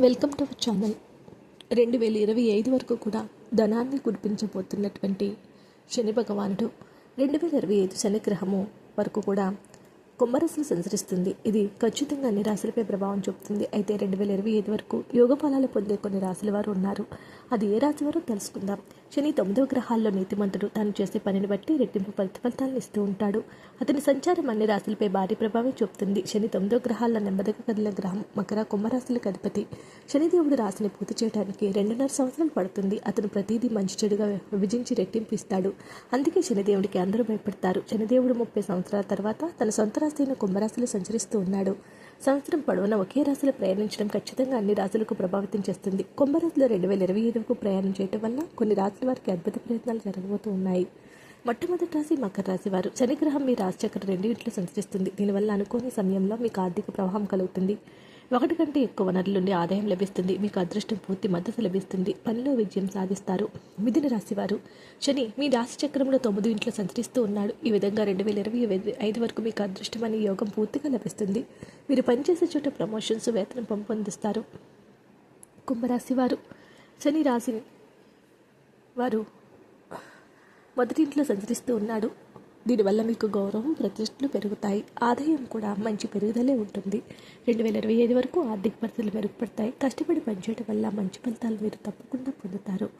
Welcome to our channel. రెండు వేల ఇరవై ఐదు వరకు కూడా ధనాన్ని కురిపించబోతున్నటువంటి శని భగవానుడు రెండు వేల ఇరవై ఐదు శనిగ్రహము వరకు కూడా కుంభరాశిని సంచరిస్తుంది. ఇది ఖచ్చితంగా అన్ని రాశులపై ప్రభావం చూపుతుంది. అయితే రెండు వేల ఇరవై ఐదు వరకు యోగ ఫలాలు పొందే కొన్ని రాశుల వారు ఉన్నారు. అది ఏ రాశి వారో తెలుసుకుందాం. శని తొమ్మిదవ గ్రహాల్లో నీతిమంతుడు. తాను చేసే పనిని బట్టి రెట్టింపు ప్రతిఫలితాలను ఇస్తూ ఉంటాడు. అతని సంచారం అన్ని రాశులపై భారీ ప్రభావం చూపుతుంది. శని తొమ్మిదవ గ్రహాల్లో నెమ్మదిగా కదిలిన గ్రహం మకర కుంభరాశులకు అధిపతి. శనిదేవుడు రాశిని పూర్తి చేయడానికి రెండున్నర సంవత్సరాలు పడుతుంది. అతను ప్రతిదీ మంచి చెడుగా విభజించి రెట్టింపు ఇస్తాడు. అందుకే శనిదేవుడికి అందరూ భయపడతారు. శనిదేవుడు ముప్పై సంవత్సరాల తర్వాత తన సొంత రాశి కుంభరాశిలో సంచరిస్తూ ఉన్నాడు. సంవత్సరం పొడవునా ఒకే రాశిలో ప్రయాణించడం ఖచ్చితంగా అన్ని రాశులకు ప్రభావితం చేస్తుంది. కుంభరాశిలో రెండు వేల ఇరవై ఐదుకు ప్రయాణం చేయడం వల్ల కొన్ని రాశుల వారికి అద్భుత ప్రయత్నాలు జరగబోతూ ఉన్నాయి. మొట్టమొదటి రాశి మకర రాశి వారు. శనిగ్రహం మీ రాశి చక్ర రెండింటిలో సంచరిస్తుంది. దీనివల్ల అనుకోని సమయంలో మీకు ఆర్థిక ప్రవాహం కలుగుతుంది. ఒకటి కంటే ఎక్కువ వనరుల నుండి ఆదాయం లభిస్తుంది. మీకు అదృష్టం పూర్తి మద్దతు లభిస్తుంది. పనిలో విజయం సాధిస్తారు. మిథున రాశి వారు. శని మీ రాశి చక్రంలో తొమ్మిది ఇంట్లో సంచరిస్తూ ఉన్నాడు. ఈ విధంగా రెండు వేల ఇరవై ఐదు వరకు మీకు అదృష్టం అనే యోగం పూర్తిగా లభిస్తుంది. మీరు పనిచేసే చోట ప్రమోషన్స్ వేతనం పంపొందిస్తారు. కుంభరాశి వారు. శని రాశి వారు మొదటి ఇంట్లో సంచరిస్తూ ఉన్నాడు. దీనివల్ల మీకు గౌరవం ప్రతిష్టలు పెరుగుతాయి. ఆదాయం కూడా మంచి పెరుగుదలే ఉంటుంది. రెండు వేల ఇరవై ఐదు వరకు ఆర్థిక పరిస్థితులు మెరుగుపడతాయి. కష్టపడి పనిచేయడం వల్ల మంచి ఫలితాలు మీరు తప్పకుండా పొందుతారు.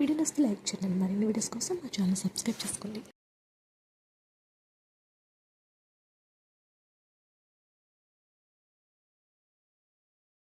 వీడియో నచ్చితే లైక్ చేయండి. మరిన్ని వీడియోస్ కోసం మా ఛానల్ సబ్స్క్రైబ్ చేసుకోండి.